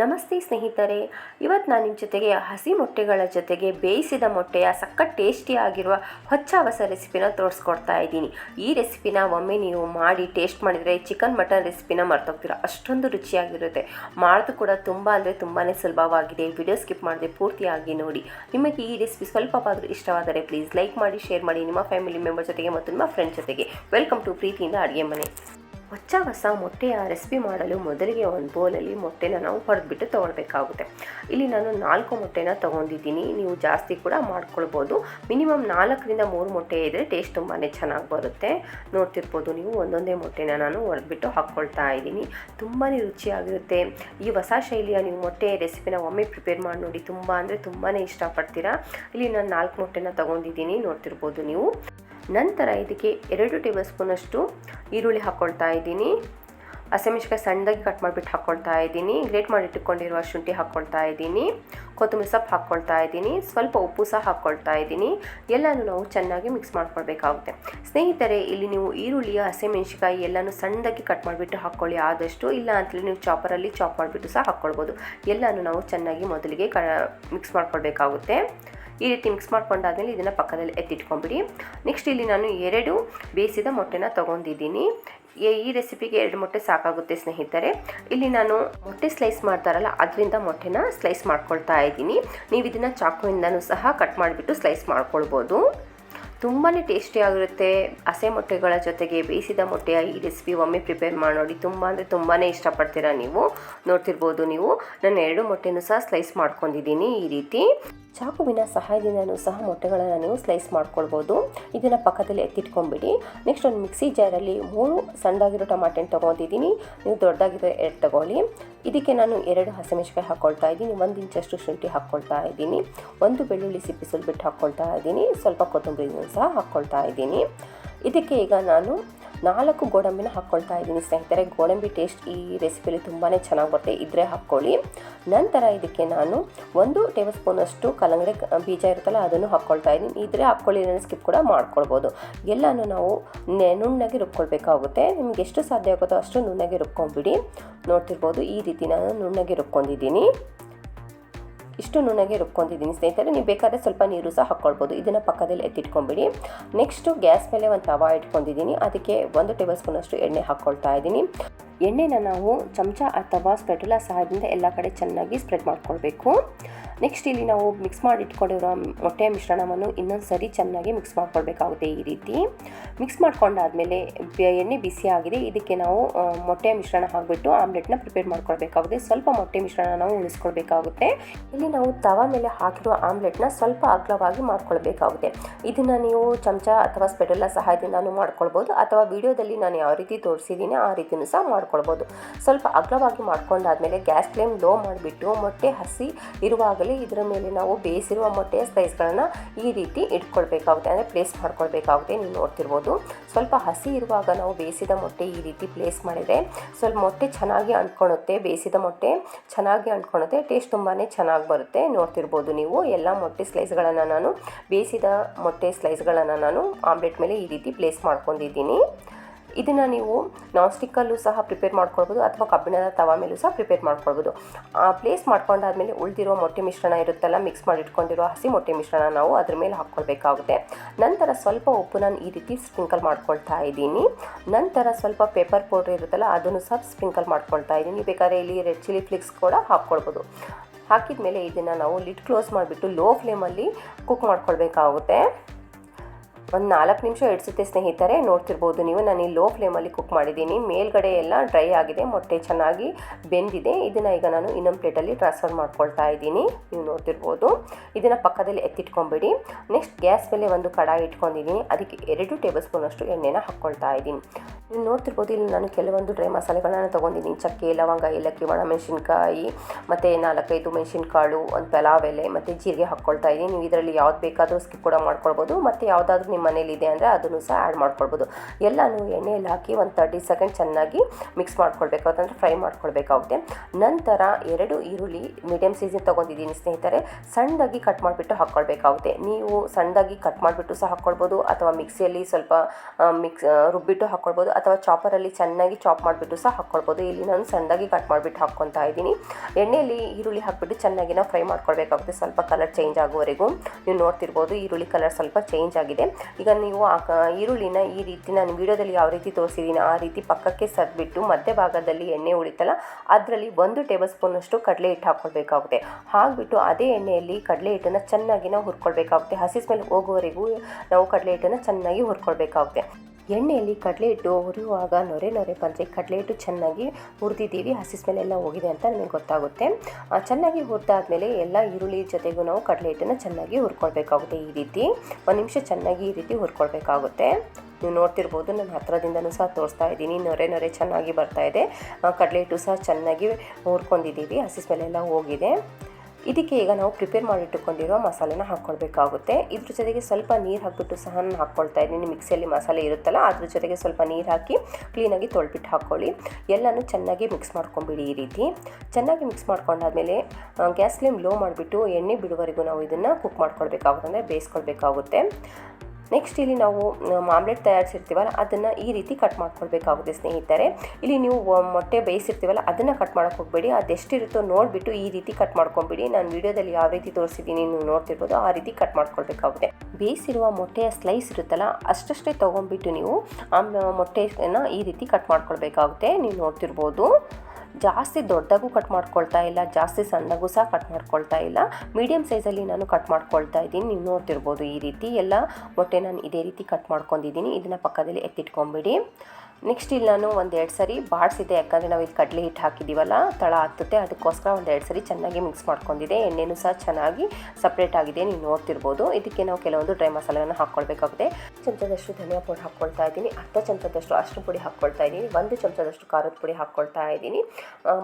ನಮಸ್ತೆ ಸ್ನೇಹಿತರೆ. ಇವತ್ತು ನಾನು ನಿಮ್ಮ ಜೊತೆಗೆ ಹಸಿ ಮೊಟ್ಟೆಗಳ ಜೊತೆಗೆ ಬೇಯಿಸಿದ ಮೊಟ್ಟೆಯ ಸಕ್ಕ ಟೇಸ್ಟಿಯಾಗಿರುವ ಹೊಚ್ಚ ಹೊಸ ರೆಸಿಪಿನ ತೋರಿಸ್ಕೊಡ್ತಾ ಇದ್ದೀನಿ. ಈ ರೆಸಿಪಿನ ಒಮ್ಮೆ ನೀವು ಮಾಡಿ ಟೇಸ್ಟ್ ಮಾಡಿದರೆ ಚಿಕನ್ ಮಟನ್ ರೆಸಿಪಿನ ಮರ್ತೋಗ್ತೀರ. ಅಷ್ಟೊಂದು ರುಚಿಯಾಗಿರುತ್ತೆ. ಮಾಡೋದು ಕೂಡ ತುಂಬ ಅಂದರೆ ತುಂಬಾ ಸುಲಭವಾಗಿದೆ. ವಿಡಿಯೋ ಸ್ಕಿಪ್ ಮಾಡದೆ ಪೂರ್ತಿಯಾಗಿ ನೋಡಿ. ನಿಮಗೆ ಈ ರೆಸಿಪಿ ಸ್ವಲ್ಪವಾದರೂ ಇಷ್ಟವಾದರೆ ಪ್ಲೀಸ್ ಲೈಕ್ ಮಾಡಿ, ಶೇರ್ ಮಾಡಿ. ನಿಮ್ಮ ಫ್ಯಾಮಿಲಿ ಮೆಂಬರ್ ಜೊತೆಗೆ ಮತ್ತು ನಿಮ್ಮ ಫ್ರೆಂಡ್ ಜೊತೆಗೆ. ವೆಲ್ಕಮ್ ಟು ಪ್ರೀತಿಯಿಂದ ಅಡುಗೆ ಮನೆ. ಹೊಚ್ಚ ಹೊಸ ಮೊಟ್ಟೆಯ ರೆಸಿಪಿ ಮಾಡಲು ಮೊದಲಿಗೆ ಒಂದು ಬೌಲಲ್ಲಿ ಮೊಟ್ಟೆನ ನಾವು ಹೊಡೆದ್ಬಿಟ್ಟು ತೊಗೊಳ್ಬೇಕಾಗುತ್ತೆ. ಇಲ್ಲಿ ನಾನು ನಾಲ್ಕು ಮೊಟ್ಟೆನ ತೊಗೊಂಡಿದ್ದೀನಿ. ನೀವು ಜಾಸ್ತಿ ಕೂಡ ಮಾಡ್ಕೊಳ್ಬೋದು. ಮಿನಿಮಮ್ ನಾಲ್ಕರಿಂದ ಮೂರು ಮೊಟ್ಟೆ ಇದ್ದರೆ ಟೇಸ್ಟ್ ತುಂಬಾ ಚೆನ್ನಾಗಿ ಬರುತ್ತೆ. ನೋಡ್ತಿರ್ಬೋದು ನೀವು, ಒಂದೊಂದೇ ಮೊಟ್ಟೆನ ನಾನು ಹೊಡೆದ್ಬಿಟ್ಟು ಹಾಕ್ಕೊಳ್ತಾ ಇದ್ದೀನಿ. ತುಂಬಾ ರುಚಿಯಾಗಿರುತ್ತೆ. ಈ ಹೊಸ ಶೈಲಿಯ ನೀವು ಮೊಟ್ಟೆ ರೆಸಿಪಿನ ಒಮ್ಮೆ ಪ್ರಿಪೇರ್ ಮಾಡಿ ನೋಡಿ, ತುಂಬ ಅಂದರೆ ತುಂಬಾ ಇಷ್ಟಪಡ್ತೀರಾ? ಇಲ್ಲಿ ನಾನು ನಾಲ್ಕು ಮೊಟ್ಟೆನ ತೊಗೊಂಡಿದ್ದೀನಿ. ನೋಡ್ತಿರ್ಬೋದು ನೀವು. ನಂತರ ಇದಕ್ಕೆ ಎರಡು ಟೇಬಲ್ ಸ್ಪೂನಷ್ಟು ಈರುಳ್ಳಿ ಹಾಕ್ಕೊಳ್ತಾ ಇದ್ದೀನಿ. ಹಸಿಮೆಣ್ಸಿಕಾಯಿ ಸಣ್ಣದಾಗಿ ಕಟ್ ಮಾಡಿಬಿಟ್ಟು ಹಾಕ್ಕೊಳ್ತಾ ಇದ್ದೀನಿ. ಗ್ರೇಟ್ ಮಾಡಿ ಇಟ್ಟುಕೊಂಡಿರುವ ಶುಂಠಿ ಹಾಕ್ಕೊಳ್ತಾ ಇದ್ದೀನಿ. ಕೊತ್ತಂಬರಿ ಸೊಪ್ಪು ಹಾಕ್ಕೊಳ್ತಾ ಇದ್ದೀನಿ. ಸ್ವಲ್ಪ ಉಪ್ಪು ಸಹ ಹಾಕ್ಕೊಳ್ತಾ ಇದ್ದೀನಿ. ಎಲ್ಲನೂ ನಾವು ಚೆನ್ನಾಗಿ ಮಿಕ್ಸ್ ಮಾಡ್ಕೊಳ್ಬೇಕಾಗುತ್ತೆ. ಸ್ನೇಹಿತರೆ, ಇಲ್ಲಿ ನೀವು ಈರುಳ್ಳಿಯ ಹಸಿಮೆಣ್ಸಿಕಾಯಿ ಎಲ್ಲನೂ ಸಣ್ಣದಾಗಿ ಕಟ್ ಮಾಡಿಬಿಟ್ಟು ಹಾಕ್ಕೊಳ್ಳಿ ಆದಷ್ಟು ಇಲ್ಲ ಅಂತಲೇ ನೀವು ಚಾಪರಲ್ಲಿ ಚಾಪ್ ಮಾಡಿಬಿಟ್ಟು ಸಹ ಹಾಕ್ಕೊಳ್ಬೋದು ಎಲ್ಲನೂ ನಾವು ಚೆನ್ನಾಗಿ ಮೊದಲಿಗೆ ಕ ಮಿಕ್ಸ್ ಮಾಡ್ಕೊಳ್ಬೇಕಾಗುತ್ತೆ. ಈ ರೀತಿ ಮಿಕ್ಸ್ ಮಾಡ್ಕೊಂಡಾದ್ಮೇಲೆ ಇದನ್ನು ಪಕ್ಕದಲ್ಲಿ ಎತ್ತಿಟ್ಕೊಂಬಿಡಿ ನೆಕ್ಸ್ಟ್ ಇಲ್ಲಿ ನಾನು ಎರಡು ಬೇಯಿಸಿದ ಮೊಟ್ಟೆನ ತೊಗೊಂಡಿದ್ದೀನಿ. ಈ ರೆಸಿಪಿಗೆ ಎರಡು ಮೊಟ್ಟೆ ಸಾಕಾಗುತ್ತೆ ಸ್ನೇಹಿತರೆ. ಇಲ್ಲಿ ನಾನು ಮೊಟ್ಟೆ ಸ್ಲೈಸ್ ಮಾಡ್ತಾರಲ್ಲ, ಅದರಿಂದ ಮೊಟ್ಟೆನ ಸ್ಲೈಸ್ ಮಾಡ್ಕೊಳ್ತಾ ಇದ್ದೀನಿ. ನೀವು ಇದನ್ನು ಚಾಕುವಿಂದನೂ ಸಹ ಕಟ್ ಮಾಡಿಬಿಟ್ಟು ಸ್ಲೈಸ್ ಮಾಡ್ಕೊಳ್ಬೋದು. ತುಂಬಾ ಟೇಸ್ಟಿಯಾಗಿರುತ್ತೆ ಹಸೆ ಮೊಟ್ಟೆಗಳ ಜೊತೆಗೆ ಬೇಯಿಸಿದ ಮೊಟ್ಟೆಯ ಈ ರೆಸಿಪಿ ಒಮ್ಮೆ ಪ್ರಿಪೇರ್ ಮಾಡಿ ತುಂಬ ಅಂದರೆ ತುಂಬಾ ಇಷ್ಟಪಡ್ತೀರಾ ನೀವು? ನೋಡ್ತಿರ್ಬೋದು ನೀವು. ನಾನು ಎರಡು ಮೊಟ್ಟೆನೂ ಸಹ ಸ್ಲೈಸ್ ಮಾಡ್ಕೊಂಡಿದ್ದೀನಿ ಈ ರೀತಿ. ಚಾಕುವಿನ ಸಹಾಯದಿಂದನೂ ಸಹ ಮೊಟ್ಟೆಗಳನ್ನು ನೀವು ಸ್ಲೈಸ್ ಮಾಡ್ಕೊಳ್ಬೋದು. ಇದನ್ನು ಪಕ್ಕದಲ್ಲಿ ಎತ್ತಿಟ್ಕೊಂಬಿಡಿ ನೆಕ್ಸ್ಟ್ ಒಂದು ಮಿಕ್ಸಿ ಜಾರಲ್ಲಿ ಮೂರು ಸಣ್ಣದಾಗಿರೋ ಟೊಮಾಟೆನ ತೊಗೊತಿದ್ದೀನಿ ನೀವು ದೊಡ್ಡದಾಗಿರೋ ಎರಡು ತೊಗೊಳ್ಳಿ. ಇದಕ್ಕೆ ನಾನು ಎರಡು ಹಸಿಮೆಣಸಿಕಾಯಿ ಹಾಕ್ಕೊಳ್ತಾ ಇದ್ದೀನಿ. ಒಂದು ಇಂಚಷ್ಟು ಶುಂಠಿ ಹಾಕ್ಕೊಳ್ತಾ ಇದ್ದೀನಿ. ಒಂದು ಬೆಳ್ಳುಳ್ಳಿ ಸಿಪ್ಪಿ ಬಿಟ್ಟು ಹಾಕ್ಕೊಳ್ತಾ ಇದ್ದೀನಿ. ಸ್ವಲ್ಪ ಕೊತ್ತಂಬರಿನೂ ಸಹ ಹಾಕ್ಕೊಳ್ತಾ ಇದ್ದೀನಿ. ಇದಕ್ಕೆ ಈಗ ನಾನು ನಾಲ್ಕು ಗೋಡಂಬಿನ ಹಾಕ್ಕೊಳ್ತಾ ಇದ್ದೀನಿ ಸ್ನೇಹಿತರೆ. ಗೋಡಂಬಿ ಟೇಸ್ಟ್ ಈ ರೆಸಿಪಿಯಲ್ಲಿ ತುಂಬಾ ಚೆನ್ನಾಗಿ ಬರುತ್ತೆ. ಇದ್ರೆ ಹಾಕ್ಕೊಳ್ಳಿ. ನಂತರ ಇದಕ್ಕೆ ನಾನು ಒಂದು ಟೇಬಲ್ ಸ್ಪೂನ್ ಅಷ್ಟು ಕಲ್ಲಂಗಡಿ ಬೀಜ ಇರುತ್ತಲ್ಲ, ಅದನ್ನು ಹಾಕ್ಕೊಳ್ತಾ ಇದ್ದೀನಿ. ಇದ್ರೆ ಹಾಕ್ಕೊಳ್ಳಿ ನಾನು ಸ್ಕಿಪ್ ಕೂಡ ಮಾಡ್ಕೊಳ್ಬೋದು. ಎಲ್ಲನೂ ನಾವು ನುಣ್ಣಗೆ ರುಬ್ಕೊಳ್ಬೇಕಾಗುತ್ತೆ. ನಿಮ್ಗೆ ಎಷ್ಟು ಸಾಧ್ಯ ಆಗುತ್ತೋ ಅಷ್ಟು ನುಣ್ಣಗೆ ರುಬ್ಕೊಂಡ್ಬಿಡಿ. ನೋಡ್ತಿರ್ಬೋದು, ಈ ರೀತಿ ನಾನು ನುಣ್ಣಗೆ ರುಬ್ಕೊಂಡಿದ್ದೀನಿ. ಇಷ್ಟು ನುಣ್ಣಗೆ ರುಬ್ಕೊತಿದ್ದೀನಿ ಸ್ನೇಹಿತರೆ, ನೀವು ಬೇಕಾದರೆ ಸ್ವಲ್ಪ ನೀರು ಸಹ ಹಾಕ್ಕೊಳ್ಬೋದು. ಇದನ್ನು ಪಕ್ಕದಲ್ಲಿ ಎತ್ತಿಟ್ಕೊಂಬಿಡಿ. ನೆಕ್ಸ್ಟು ಗ್ಯಾಸ್ ಮೇಲೆ ಒಂದು ತವಾ ಇಟ್ಕೊಂಡಿದ್ದೀನಿ. ಅದಕ್ಕೆ ಒಂದು ಟೇಬಲ್ ಸ್ಪೂನಷ್ಟು ಎಣ್ಣೆ ಹಾಕ್ಕೊಳ್ತಾ ಇದ್ದೀನಿ. ಎಣ್ಣೆನ ನಾವು ಚಮಚ ಅಥವಾ ಸ್ಪೆಟುಲಾ ಸಹಾಯದಿಂದ ಎಲ್ಲ ಕಡೆ ಚೆನ್ನಾಗಿ ಸ್ಪ್ರೆಡ್ ಮಾಡ್ಕೊಳ್ಬೇಕು. ನೆಕ್ಸ್ಟ್ ಇಲ್ಲಿ ನಾವು ಮಿಕ್ಸ್ ಮಾಡಿ ಇಟ್ಕೊಂಡಿರೋ ಮೊಟ್ಟೆ ಮಿಶ್ರಣವನ್ನು ಇನ್ನೊಂದು ಸರಿ ಚೆನ್ನಾಗಿ ಮಿಕ್ಸ್ ಮಾಡ್ಕೊಳ್ಬೇಕಾಗುತ್ತೆ ಈ ರೀತಿ. ಮಿಕ್ಸ್ ಮಾಡ್ಕೊಂಡಾದಮೇಲೆ ಎಣ್ಣೆ ಬಿಸಿ ಆಗಿದೆ. ಇದಕ್ಕೆ ನಾವು ಮೊಟ್ಟೆ ಮಿಶ್ರಣ ಹಾಕಿಬಿಟ್ಟು ಆಮ್ಲೆಟ್ನ ಪ್ರಿಪೇರ್ ಮಾಡ್ಕೊಳ್ಬೇಕಾಗುತ್ತೆ. ಸ್ವಲ್ಪ ಮೊಟ್ಟೆ ಮಿಶ್ರಣ ನಾವು ಉಳಿಸ್ಕೊಳ್ಬೇಕಾಗುತ್ತೆ. ಇಲ್ಲಿ ನಾವು ತವ ಮೇಲೆ ಹಾಕಿರುವ ಆಮ್ಲೆಟ್ನ ಸ್ವಲ್ಪ ಅಗ್ಲವಾಗಿ ಮಾಡ್ಕೊಳ್ಬೇಕಾಗುತ್ತೆ. ಇದನ್ನು ನೀವು ಚಮಚ ಅಥವಾ ಸ್ಪೆಟೆಲ್ಲ ಸಹಾಯದಿಂದನೂ ಮಾಡ್ಕೊಳ್ಬೋದು. ಅಥವಾ ವಿಡಿಯೋದಲ್ಲಿ ನಾನು ಯಾವ ರೀತಿ ತೋರಿಸಿದ್ದೀನಿ ಆ ರೀತಿಯೂ ಸಹ ಮಾಡ್ಕೊಳ್ಬೋದು. ಸ್ವಲ್ಪ ಅಗ್ಲವಾಗಿ ಮಾಡ್ಕೊಂಡಾದ್ಮೇಲೆ ಗ್ಯಾಸ್ ಫ್ಲೇಮ್ ಲೋ ಮಾಡಿಬಿಟ್ಟು ಮೊಟ್ಟೆ ಹಸಿ ಇರುವಾಗಲೇ ಇದರ ಮೇಲೆ ನಾವು ಬೇಯಿಸಿರುವ ಮೊಟ್ಟೆಯ ಸ್ಲೈಸ್ಗಳನ್ನು ಈ ರೀತಿ ಇಟ್ಕೊಳ್ಬೇಕಾಗುತ್ತೆ. ಅಂದರೆ ಪ್ಲೇಸ್ ಮಾಡ್ಕೊಳ್ಬೇಕಾಗುತ್ತೆ. ನೀವು ನೋಡ್ತಿರ್ಬೋದು. ಸ್ವಲ್ಪ ಹಸಿ ಇರುವಾಗ ನಾವು ಬೇಯಿಸಿದ ಮೊಟ್ಟೆ ಈ ರೀತಿ ಪ್ಲೇಸ್ ಮಾಡಿದರೆ ಸ್ವಲ್ಪ ಮೊಟ್ಟೆ ಚೆನ್ನಾಗಿ ಅಂಟ್ಕೊಳುತ್ತೆ ಬೇಯಿಸಿದ ಮೊಟ್ಟೆ ಚೆನ್ನಾಗಿ ಅಂಟ್ಕೊಳುತ್ತೆ ಟೇಸ್ಟ್ ತುಂಬಾ ಚೆನ್ನಾಗಿ ಬರುತ್ತೆ. ನೋಡ್ತಿರ್ಬೋದು ನೀವು. ಎಲ್ಲ ಮೊಟ್ಟೆ ಸ್ಲೈಸ್ಗಳನ್ನು ನಾನು ಬೇಯಿಸಿದ ಮೊಟ್ಟೆ ಸ್ಲೈಸ್ಗಳನ್ನು ನಾನು ಆಮ್ಲೆಟ್ ಮೇಲೆ ಈ ರೀತಿ ಪ್ಲೇಸ್ ಮಾಡ್ಕೊಂಡಿದ್ದೀನಿ. ಇದನ್ನು ನೀವು ನಾನ್ ಸ್ಟಿಕ್ಕಲ್ಲೂ ಸಹ ಪ್ರಿಪೇರ್ ಮಾಡ್ಕೊಳ್ಬೋದು ಅಥವಾ ಕಬ್ಬಿಣದ ತವ ಮೇಲೂ ಸಹ ಪ್ರಿಪೇರ್ ಮಾಡ್ಕೊಳ್ಬೋದು. ಪ್ಲೇಸ್ ಮಾಡ್ಕೊಂಡಾದ್ಮೇಲೆ ಉಳಿದಿರೋ ಮೊಟ್ಟೆ ಮಿಶ್ರಣ ಇರುತ್ತಲ್ಲ ಮಿಕ್ಸ್ ಮಾಡಿ ಇಟ್ಕೊಂಡಿರೋ ಹಸಿ ಮೊಟ್ಟೆ ಮಿಶ್ರಣ ನಾವು ಅದ್ರ ಮೇಲೆ ಹಾಕ್ಕೊಳ್ಬೇಕಾಗುತ್ತೆ. ನಂತರ ಸ್ವಲ್ಪ ಉಪ್ಪು ನಾನು ಈ ರೀತಿ ಸ್ಪ್ರಿಂಕಲ್ ಮಾಡ್ಕೊಳ್ತಾ ಇದ್ದೀನಿ. ನಂತರ ಸ್ವಲ್ಪ ಪೇಪರ್ ಪೌಡ್ರ್ ಇರುತ್ತಲ್ಲ, ಅದನ್ನು ಸಹ ಸ್ಪ್ರಿಂಕಲ್ ಮಾಡ್ಕೊಳ್ತಾ ಇದ್ದೀನಿ. ಬೇಕಾದ್ರೆ ಇಲ್ಲಿ ರೆಡ್ ಚಿಲ್ಲಿ ಫ್ಲಿಕ್ಸ್ ಕೂಡ ಹಾಕ್ಕೊಳ್ಬೋದು. ಹಾಕಿದ ಮೇಲೆ ಇದನ್ನು ನಾವು ಲಿಡ್ ಕ್ಲೋಸ್ ಮಾಡಿಬಿಟ್ಟು ಲೋ ಫ್ಲೇಮಲ್ಲಿ ಕುಕ್ ಮಾಡ್ಕೊಳ್ಬೇಕಾಗುತ್ತೆ. ಒಂದು ನಾಲ್ಕು ನಿಮಿಷ ಇಡಿಸುತ್ತೆ ಸ್ನೇಹಿತರೆ, ನೋಡ್ತಿರ್ಬೋದು ನೀವು. ನಾನು ಈ ಲೋ ಫ್ಲೇಮಲ್ಲಿ ಕುಕ್ ಮಾಡಿದ್ದೀನಿ. ಮೇಲ್ಗಡೆ ಎಲ್ಲ ಡ್ರೈ ಆಗಿದೆ, ಮೊಟ್ಟೆ ಚೆನ್ನಾಗಿ ಬೆಂದಿದೆ. ಇದನ್ನು ಈಗ ನಾನು ಇನ್ನೊಂದು ಪ್ಲೇಟಲ್ಲಿ ಟ್ರಾನ್ಸ್ಫರ್ ಮಾಡ್ಕೊಳ್ತಾ ಇದ್ದೀನಿ. ನೀವು ನೋಡ್ತಿರ್ಬೋದು. ಇದನ್ನು ಪಕ್ಕದಲ್ಲಿ ಎತ್ತಿಟ್ಕೊಂಬಿಡಿ. ನೆಕ್ಸ್ಟ್ ಗ್ಯಾಸ್ ಮೇಲೆ ಒಂದು ಕಡಾಯಿ ಇಟ್ಕೊಂಡಿದ್ದೀನಿ. ಅದಕ್ಕೆ ಎರಡು ಟೇಬಲ್ ಸ್ಪೂನಷ್ಟು ಎಣ್ಣೆನ ಹಾಕ್ಕೊಳ್ತಾ ಇದ್ದೀನಿ. ನೀವು ನೋಡ್ತಿರ್ಬೋದು, ಇಲ್ಲಿ ನಾನು ಕೆಲವೊಂದು ಡ್ರೈ ಮಸಾಲೆಗಳನ್ನು ತೊಗೊಂಡಿದ್ದೀನಿ. ಚಕ್ಕೆ, ಲವಂಗ, ಏಲಕ್ಕಿ, ಒಣಮೆಣಸಿನ್ಕಾಯಿ, ಮತ್ತು ನಾಲ್ಕೈದು ಮೆಣಸಿನ್ಕಾಳು, ಒಂದು ಪಲಾವ್ ಎಲೆ, ಮತ್ತು ಜೀರಿಗೆ ಹಾಕ್ಕೊಳ್ತಾ ಇದ್ದೀನಿ. ನೀವು ಇದರಲ್ಲಿ ಯಾವ್ದು ಬೇಕಾದರೂ ಸ್ಕಿಪ್ ಕೂಡ ಮಾಡ್ಕೊಳ್ಬೋದು. ಮತ್ತು ಯಾವುದಾದ್ರೂ ನಿಮ್ಮ ಮನೇಲಿದೆ ಅಂದರೆ ಅದನ್ನು ಸಹ ಆ್ಯಡ್ ಮಾಡ್ಕೊಳ್ಬೋದು. ಎಲ್ಲನೂ ಎಣ್ಣೆಯಲ್ಲಿ ಹಾಕಿ ಒಂದು ತರ್ಟಿ ಸೆಕೆಂಡ್ ಚೆನ್ನಾಗಿ ಮಿಕ್ಸ್ ಮಾಡ್ಕೊಳ್ಬೇಕು ಅಂತಂದರೆ ಫ್ರೈ ಮಾಡ್ಕೊಳ್ಬೇಕಾಗುತ್ತೆ. ನಂತರ ಎರಡು ಈರುಳ್ಳಿ ಮೀಡಿಯಮ್ ಸೈಜಿನ ತೊಗೊಂಡಿದ್ದೀನಿ ಸ್ನೇಹಿತರೆ. ಸಣ್ಣದಾಗಿ ಕಟ್ ಮಾಡಿಬಿಟ್ಟು ಹಾಕ್ಕೊಳ್ಬೇಕಾಗುತ್ತೆ. ನೀವು ಸಣ್ಣದಾಗಿ ಕಟ್ ಮಾಡಿಬಿಟ್ಟು ಸಹ ಹಾಕ್ಕೊಳ್ಬೋದು, ಅಥವಾ ಮಿಕ್ಸಿಯಲ್ಲಿ ಸ್ವಲ್ಪ ಮಿಕ್ಸ್ ರುಬ್ಬಿಟ್ಟು ಹಾಕ್ಕೊಳ್ಬೋದು, ಅಥವಾ ಚಾಪರಲ್ಲಿ ಚೆನ್ನಾಗಿ ಚಾಪ್ ಮಾಡಿಬಿಟ್ಟು ಸಹ ಹಾಕ್ಕೊಳ್ಬೋದು. ಇಲ್ಲಿ ನಾನು ಸಣ್ಣದಾಗಿ ಕಟ್ ಮಾಡಿಬಿಟ್ಟು ಹಾಕ್ಕೊತಾ ಇದ್ದೀನಿ. ಎಣ್ಣೆಯಲ್ಲಿ ಈರುಳ್ಳಿ ಹಾಕ್ಬಿಟ್ಟು ಚೆನ್ನಾಗಿ ನಾವು ಫ್ರೈ ಮಾಡ್ಕೊಳ್ಬೇಕಾಗುತ್ತೆ. ಸ್ವಲ್ಪ ಕಲರ್ ಚೇಂಜ್ ಆಗುವವರೆಗೂ. ನೀವು ನೋಡ್ತಿರ್ಬೋದು ಈರುಳ್ಳಿ ಕಲರ್ ಸ್ವಲ್ಪ ಚೇಂಜ್ ಆಗಿದೆ. ಈಗ ನೀವು ಆ ಈರುಳ್ಳಿನ ಈ ರೀತಿ ನಾನು ವಿಡಿಯೋದಲ್ಲಿ ಯಾವ ರೀತಿ ತೋರಿಸಿದ್ದೀನಿ, ಆ ರೀತಿ ಪಕ್ಕಕ್ಕೆ ಸರಿಬಿಟ್ಟು ಮಧ್ಯ ಭಾಗದಲ್ಲಿ ಎಣ್ಣೆ ಉಳಿತಲ್ಲ, ಅದರಲ್ಲಿ ಒಂದು ಟೇಬಲ್ ಸ್ಪೂನಷ್ಟು ಕಡಲೆ ಹಿಟ್ಟು ಹಾಕ್ಕೊಳ್ಬೇಕಾಗುತ್ತೆ. ಹಾಕ್ಬಿಟ್ಟು ಅದೇ ಎಣ್ಣೆಯಲ್ಲಿ ಕಡಲೆ ಹಿಟ್ಟನ್ನು ಚೆನ್ನಾಗಿ ನಾವು ಹುರ್ಕೊಳ್ಬೇಕಾಗುತ್ತೆ. ಹಸಿ ಸ್ಮೆಲ್ ಹೋಗುವವರೆಗೂ ನಾವು ಕಡಲೆ ಹಿಟ್ಟನ್ನು ಚೆನ್ನಾಗಿ ಹುರ್ಕೊಳ್ಬೇಕಾಗುತ್ತೆ. ಎಣ್ಣೆಯಲ್ಲಿ ಕಡಲೆ ಹಿಟ್ಟು ಹುರಿಯುವಾಗ ನೊರೆ ನೊರೆ ಬಂದರೆ ಕಡಲೆ ಹಿಟ್ಟು ಚೆನ್ನಾಗಿ ಹುರಿದಿದ್ದೀವಿ, ಹಸಿ ಸ್ಮೆಲ್ ಎಲ್ಲ ಹೋಗಿದೆ ಅಂತ ನಮಗೆ ಗೊತ್ತಾಗುತ್ತೆ. ಚೆನ್ನಾಗಿ ಹುರಿದಾದ್ಮೇಲೆ ಎಲ್ಲ ಈರುಳ್ಳಿ ಜೊತೆಗೂ ನಾವು ಕಡಲೆ ಹಿಟ್ಟನ್ನು ಚೆನ್ನಾಗಿ ಹುರ್ಕೊಳ್ಬೇಕಾಗುತ್ತೆ ಈ ರೀತಿ. ಒಂದು ನಿಮಿಷ ಚೆನ್ನಾಗಿ ಈ ರೀತಿ ಹುರ್ಕೊಳ್ಬೇಕಾಗುತ್ತೆ. ನೀವು ನೋಡ್ತಿರ್ಬೋದು, ನಾನು ಹತ್ತಿರದಿಂದನೂ ಸಹ ತೋರಿಸ್ತಾ ಇದ್ದೀನಿ, ನೊರೆ ನೊರೆ ಚೆನ್ನಾಗಿ ಬರ್ತಾ ಇದೆ. ಕಡಲೆ ಹಿಟ್ಟು ಸಹ ಚೆನ್ನಾಗಿ ಹುರ್ಕೊಂಡಿದ್ದೀವಿ, ಹಸಿ ಸ್ಮೆಲ್ ಎಲ್ಲ ಹೋಗಿದೆ. ಇದಕ್ಕೆ ಈಗ ನಾವು ಪ್ರಿಪೇರ್ ಮಾಡಿಟ್ಟುಕೊಂಡಿರೋ ಮಸಾಲೆನ ಹಾಕ್ಕೊಳ್ಬೇಕಾಗುತ್ತೆ. ಇದ್ರ ಜೊತೆಗೆ ಸ್ವಲ್ಪ ನೀರು ಹಾಕ್ಬಿಟ್ಟು ಸಹ ನಾನು ಹಾಕ್ಕೊಳ್ತಾ ಇದ್ದೀನಿ. ಮಿಕ್ಸಿಯಲ್ಲಿ ಮಸಾಲೆ ಇರುತ್ತಲ್ಲ, ಅದ್ರ ಜೊತೆಗೆ ಸ್ವಲ್ಪ ನೀರು ಹಾಕಿ ಕ್ಲೀನಾಗಿ ತೊಳ್ಬಿಟ್ಟು ಹಾಕ್ಕೊಳ್ಳಿ. ಎಲ್ಲನೂ ಚೆನ್ನಾಗಿ ಮಿಕ್ಸ್ ಮಾಡ್ಕೊಂಬಿಡಿ ಈ ರೀತಿ. ಚೆನ್ನಾಗಿ ಮಿಕ್ಸ್ ಮಾಡ್ಕೊಂಡಾದ್ಮೇಲೆ ಗ್ಯಾಸ್ ಫ್ಲೇಮ್ ಲೋ ಮಾಡಿಬಿಟ್ಟು ಎಣ್ಣೆ ಬಿಡುವರೆಗೂ ನಾವು ಇದನ್ನು ಕುಕ್ ಮಾಡ್ಕೊಳ್ಬೇಕಾಗುತ್ತೆ ಅಂದರೆ ಬೇಯಿಸ್ಕೊಳ್ಬೇಕಾಗುತ್ತೆ. ನೆಕ್ಸ್ಟ್ ಇಲ್ಲಿ ನಾವು ಆಮ್ಲೆಟ್ ತಯಾರಿಸಿರ್ತೀವಲ್ಲ, ಅದನ್ನು ಈ ರೀತಿ ಕಟ್ ಮಾಡ್ಕೊಳ್ಬೇಕಾಗುತ್ತೆ ಸ್ನೇಹಿತರೆ. ಇಲ್ಲಿ ನೀವು ಮೊಟ್ಟೆ ಬೇಯಿಸಿರ್ತೀವಲ್ಲ, ಅದನ್ನು ಕಟ್ ಮಾಡೋಕ್ಕೆ ಹೋಗಬೇಡಿ. ಅದೆಷ್ಟಿರುತ್ತೋ ನೋಡಿಬಿಟ್ಟು ಈ ರೀತಿ ಕಟ್ ಮಾಡ್ಕೊಂಬಿಡಿ ನಾನು ವಿಡಿಯೋದಲ್ಲಿ ಯಾವ ರೀತಿ ತೋರಿಸಿದ್ದೀನಿ ನೀವು ನೋಡ್ತಿರ್ಬೋದು, ಆ ರೀತಿ ಕಟ್ ಮಾಡ್ಕೊಳ್ಬೇಕಾಗುತ್ತೆ. ಬೇಯಿಸಿರುವ ಮೊಟ್ಟೆಯ ಸ್ಲೈಸ್ ಇರುತ್ತಲ್ಲ, ಅಷ್ಟಷ್ಟೇ ತೊಗೊಂಡ್ಬಿಟ್ಟು ನೀವು ಆ, ಮೊಟ್ಟೆಯನ್ನು ಈ ರೀತಿ ಕಟ್ ಮಾಡ್ಕೊಳ್ಬೇಕಾಗುತ್ತೆ. ನೀವು ನೋಡ್ತಿರ್ಬೋದು. ಜಾಸ್ತಿ ದೊಡ್ಡದಾಗೂ ಕಟ್ ಮಾಡ್ಕೊಳ್ತಾ ಇಲ್ಲ, ಜಾಸ್ತಿ ಸಣ್ಣಗೂ ಸಹ ಕಟ್ ಮಾಡ್ಕೊಳ್ತಾ ಇಲ್ಲ. ಮೀಡಿಯಮ್ ಸೈಜಲ್ಲಿ ನಾನು ಕಟ್ ಮಾಡ್ಕೊಳ್ತಾ ಇದ್ದೀನಿ. ನೀವು ನೋಡ್ತಿರ್ಬೋದು ಈ ರೀತಿ ಎಲ್ಲ ಮೊಟ್ಟೆ ನಾನು ಇದೇ ರೀತಿ ಕಟ್ ಮಾಡ್ಕೊಂಡಿದ್ದೀನಿ. ಇದನ್ನು ಪಕ್ಕದಲ್ಲಿ ಎತ್ತಿಟ್ಕೊಂಬಿಡಿ. ನೆಕ್ಸ್ಟ್ ಇಲ್ಲಿ ನಾನು ಒಂದೆರಡು ಸರಿ ಬಾಡಿಸಿದ್ದೆ, ಯಾಕಂದರೆ ನಾವು ಇಲ್ಲಿ ಕಡಲೆ ಹಿಟ್ಟು ಹಾಕಿದ್ದೀವಲ್ಲ ತಳ ಹತ್ತುತ್ತೆ ಅದಕ್ಕೋಸ್ಕರ ಒಂದೆರಡು ಸರಿ ಚೆನ್ನಾಗಿ ಮಿಕ್ಸ್ ಮಾಡ್ಕೊಂಡಿದೆ ಎಣ್ಣೆನೂ ಸಹ ಚೆನ್ನಾಗಿ ಸಪ್ರೇಟ್ ಆಗಿದೆ, ನೀವು ನೋಡ್ತಿರ್ಬೋದು. ಇದಕ್ಕೆ ನಾವು ಕೆಲವೊಂದು ಡ್ರೈ ಮಸಾಲೆಯನ್ನು ಹಾಕ್ಕೊಳ್ಬೇಕಾಗುತ್ತೆ ಚಮಚದಷ್ಟು ಧನಿಯಾ ಪುಡಿ ಹಾಕ್ಕೊಳ್ತಾ ಇದ್ದೀನಿ, ಅರ್ಧ ಚಮಚದಷ್ಟು ಅಷ್ಟು ಪುಡಿ ಹಾಕ್ಕೊಳ್ತಾ ಇದ್ದೀನಿ, ಒಂದು ಚಮಚದಷ್ಟು ಖಾರದ ಪುಡಿ ಹಾಕ್ಕೊಳ್ತಾ ಇದ್ದೀನಿ.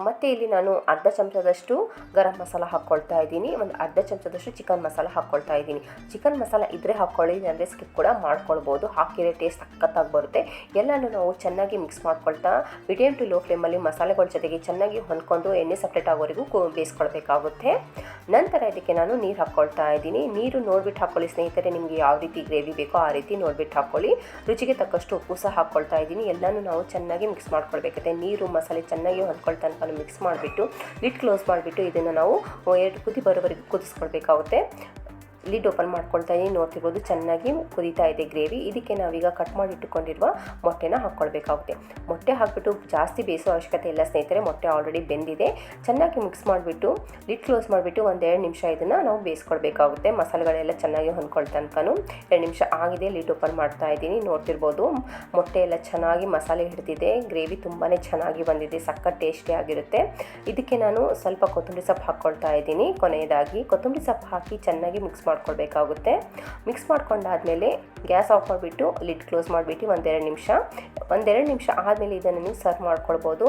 ಮತ್ತೆ ಇಲ್ಲಿ ನಾನು ಅರ್ಧ ಚಮಚದಷ್ಟು ಗರಂ ಮಸಾಲ ಹಾಕ್ಕೊಳ್ತಾ ಇದ್ದೀನಿ, ಒಂದು ಅರ್ಧ ಚಮಚದಷ್ಟು ಚಿಕನ್ ಮಸಾಲ ಹಾಕ್ಕೊಳ್ತಾ ಇದ್ದೀನಿ. ಚಿಕನ್ ಮಸಾಲ ಇದ್ದರೆ ಹಾಕ್ಕೊಳ್ಳಿ ಅಂದರೆ ಸ್ಕಿಪ್ ಕೂಡ ಮಾಡ್ಕೊಳ್ಬೋದು. ಹಾಕಿದರೆ ಟೇಸ್ಟ್ ಸಖತ್ತಾಗಿ ಬರುತ್ತೆ. ಎಲ್ಲನೂ ನಾವು ಚೆನ್ನಾಗಿ ಮಿಕ್ಸ್ ಮಾಡ್ಕೊಳ್ತಾ ಮೀಡಿಯಮ್ ಟು ಲೋ ಫ್ಲೇಮಲ್ಲಿ ಮಸಾಲೆಗಳ ಜೊತೆಗೆ ಚೆನ್ನಾಗಿ ಹೊಂದ್ಕೊಂಡು ಎಣ್ಣೆ ಸಪ್ರೇಟ್ ಆಗೋವರೆಗೂ ಬೇಯಿಸ್ಕೊಳ್ಬೇಕಾಗುತ್ತೆ. ನಂತರ ಇದಕ್ಕೆ ನಾನು ನೀರು ಹಾಕ್ಕೊಳ್ತಾ ಇದ್ದೀನಿ. ನೀರು ನೋಡ್ಬಿಟ್ಟು ಹಾಕ್ಕೊಳ್ಳಿ ಸ್ನೇಹಿತರೆ, ನಿಮಗೆ ಯಾವ ರೀತಿ ಗ್ರೇವಿ ಬೇಕೋ ಆ ರೀತಿ ನೋಡ್ಬಿಟ್ಟು ಹಾಕ್ಕೊಳ್ಳಿ ರುಚಿಗೆ ತಕ್ಕಷ್ಟು ಉಪ್ಪು ಸಹ ಹಾಕ್ಕೊಳ್ತಾ ಇದ್ದೀನಿ. ಎಲ್ಲನೂ ನಾವು ಚೆನ್ನಾಗಿ ಮಿಕ್ಸ್ ಮಾಡ್ಕೊಳ್ಬೇಕಾಗುತ್ತೆ. ನೀರು, ಮಸಾಲೆ ಚೆನ್ನಾಗಿ ಹೊಂದ್ಕೊಳ್ತಾ ತನಕ ಮಿಕ್ಸ್ ಮಾಡಿಬಿಟ್ಟು ಲಿಟ್ ಕ್ಲೋಸ್ ಮಾಡಿಬಿಟ್ಟು ಇದನ್ನು ನಾವು ಎರಡು ಕುದಿ ಬರೋವರೆಗೂ ಕುದಿಸ್ಕೊಳ್ಬೇಕಾಗುತ್ತೆ. ಲಿಡ್ ಓಪನ್ ಮಾಡ್ಕೊಳ್ತಾ ಇದ್ದೀನಿ. ನೋಡ್ತಿರ್ಬೋದು ಚೆನ್ನಾಗಿ ಕುದೀತಾ ಇದೆ ಗ್ರೇವಿ. ಇದಕ್ಕೆ ನಾವೀಗ ಕಟ್ ಮಾಡಿ ಇಟ್ಟುಕೊಂಡಿರುವ ಮೊಟ್ಟೆನ ಹಾಕ್ಕೊಳ್ಬೇಕಾಗುತ್ತೆ. ಮೊಟ್ಟೆ ಹಾಕಿಬಿಟ್ಟು ಜಾಸ್ತಿ ಬೇಯಿಸೋ ಅವಶ್ಯಕತೆ ಇಲ್ಲ ಸ್ನೇಹಿತರೆ. ಮೊಟ್ಟೆ ಆಲ್ರೆಡಿ ಬೆಂದಿದೆ. ಚೆನ್ನಾಗಿ ಮಿಕ್ಸ್ ಮಾಡಿಬಿಟ್ಟು ಲಿಡ್ ಕ್ಲೋಸ್ ಮಾಡಿಬಿಟ್ಟು ಒಂದೆರಡು ನಿಮಿಷ ಇದನ್ನು ನಾವು ಬೇಯಿಸ್ಕೊಳ್ಬೇಕಾಗುತ್ತೆ. ಮಸಾಲೆಗಳೆಲ್ಲ ಚೆನ್ನಾಗಿ ಹೊಂದ್ಕೊಳ್ತಾ ತನಕನೂ ಎರಡು ನಿಮಿಷ ಆಗಿದೆ ಲಿಡ್ ಓಪನ್ ಮಾಡ್ತಾ ಇದ್ದೀನಿ. ನೋಡ್ತಿರ್ಬೋದು ಮೊಟ್ಟೆ ಎಲ್ಲ ಚೆನ್ನಾಗಿ ಮಸಾಲೆ ಹಿಡಿದಿದೆ. ಗ್ರೇವಿ ತುಂಬಾ ಚೆನ್ನಾಗಿ ಬಂದಿದೆ. ಸಕ್ಕ ಟೇಸ್ಟಿ ಆಗಿರುತ್ತೆ. ಇದಕ್ಕೆ ನಾನು ಸ್ವಲ್ಪ ಕೊತ್ತಂಬರಿ ಸೊಪ್ಪು ಹಾಕ್ಕೊಳ್ತಾ ಇದ್ದೀನಿ. ಕೊನೆಯದಾಗಿ ಕೊತ್ತಂಬರಿ ಸೊಪ್ಪು ಹಾಕಿ ಚೆನ್ನಾಗಿ ಮಿಕ್ಸ್ ಮಾಡ್ಕೊಳ್ಬೇಕಾಗುತ್ತೆ. ಮಿಕ್ಸ್ ಮಾಡ್ಕೊಂಡಾದ್ಮೇಲೆ ಗ್ಯಾಸ್ ಆಫ್ ಮಾಡಿಬಿಟ್ಟು ಲಿಡ್ ಕ್ಲೋಸ್ ಮಾಡಿಬಿಟ್ಟು ಒಂದೆರಡು ನಿಮಿಷ. ಒಂದೆರಡು ನಿಮಿಷ ಆದಮೇಲೆ ಇದನ್ನು ನೀವು ಸರ್ವ್ ಮಾಡ್ಕೊಳ್ಬೋದು.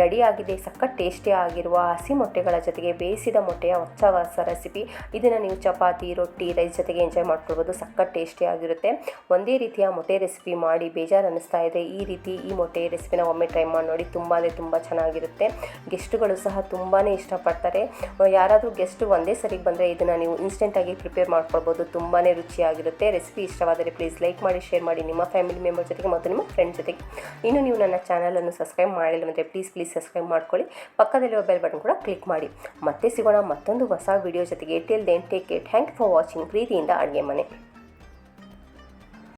ರೆಡಿ ಆಗಿದೆ, ಸಖತ್ ಟೇಸ್ಟಿ ಆಗಿರುವ ಹಸಿ ಮೊಟ್ಟೆಗಳ ಜೊತೆಗೆ ಬೇಯಿಸಿದ ಮೊಟ್ಟೆಯ ಹೊಸ ಹೊಸ ರೆಸಿಪಿ ಇದನ್ನು ನೀವು ಚಪಾತಿ, ರೊಟ್ಟಿ ರೈಸ್ ಜೊತೆಗೆ ಎಂಜಾಯ್ ಮಾಡ್ಕೊಳ್ಬೋದು. ಸಖತ್ ಟೇಸ್ಟಿ ಆಗಿರುತ್ತೆ. ಒಂದೇ ರೀತಿಯ ಮೊಟ್ಟೆ ರೆಸಿಪಿ ಮಾಡಿ ಬೇಜಾರು ಅನ್ನಿಸ್ತಾ ಇದೆ. ಈ ರೀತಿ ಈ ಮೊಟ್ಟೆ ರೆಸಿಪಿನ ಒಮ್ಮೆ ಟ್ರೈ ಮಾಡಿ ನೋಡಿ ತುಂಬ ತುಂಬ ಚೆನ್ನಾಗಿರುತ್ತೆ. ಗೆಸ್ಟ್ಗಳು ಸಹ ತುಂಬಾ ಇಷ್ಟಪಡ್ತಾರೆ. ಯಾರಾದರೂ ಗೆಸ್ಟ್ ಒಂದೇ ಸರಿಗೆ ಬಂದರೆ ಇದನ್ನು ನೀವು ಇನ್ಸ್ಟೆಂಟಾಗಿ ಪ್ರಿಪೇರ್ ಮಾಡ್ಕೊಳ್ಬೋದು. ತುಂಬಾ ರುಚಿಯಾಗಿರುತ್ತೆ. ರೆಸಿಪಿ ಇಷ್ಟವಾದರೆ ಪ್ಲೀಸ್ ಲೈಕ್ ಮಾಡಿ ಶೇರ್ ಮಾಡಿ. ನಿಮ್ಮ ಫ್ಯಾಮಿಲಿ ಮೆಂಬರ್ ಜೊತೆಗೆ ಮತ್ತು ನಿಮ್ಮ ಫ್ರೆಂಡ್ ಜೊತೆಗೆ. ಇನ್ನು ನೀವು ನನ್ನ ಚಾನಲನ್ನು ಸಬ್ಸ್ಕ್ರೈಬ್ ಮಾಡಿಲ್ಲ ಅಂದರೆ ಪ್ಲೀಸ್ ಪ್ಲೀಸ್ ಸಬ್ಸ್ಕ್ರೈಬ್ ಮಾಡ್ಕೊಳ್ಳಿ. ಪಕ್ಕದಲ್ಲಿರುವ ಬೆಲ್ ಬಟನ್ ಕೂಡ ಕ್ಲಿಕ್ ಮಾಡಿ. ಮತ್ತೆ ಸಿಗೋಣ ಮತ್ತೊಂದು ಹೊಸ ವಿಡಿಯೋ ಜೊತೆಗೆ. Till then take care thank for watching ಪ್ರೀತಿಯಿಂದ ಅಡುಗೆ ಮನೆ.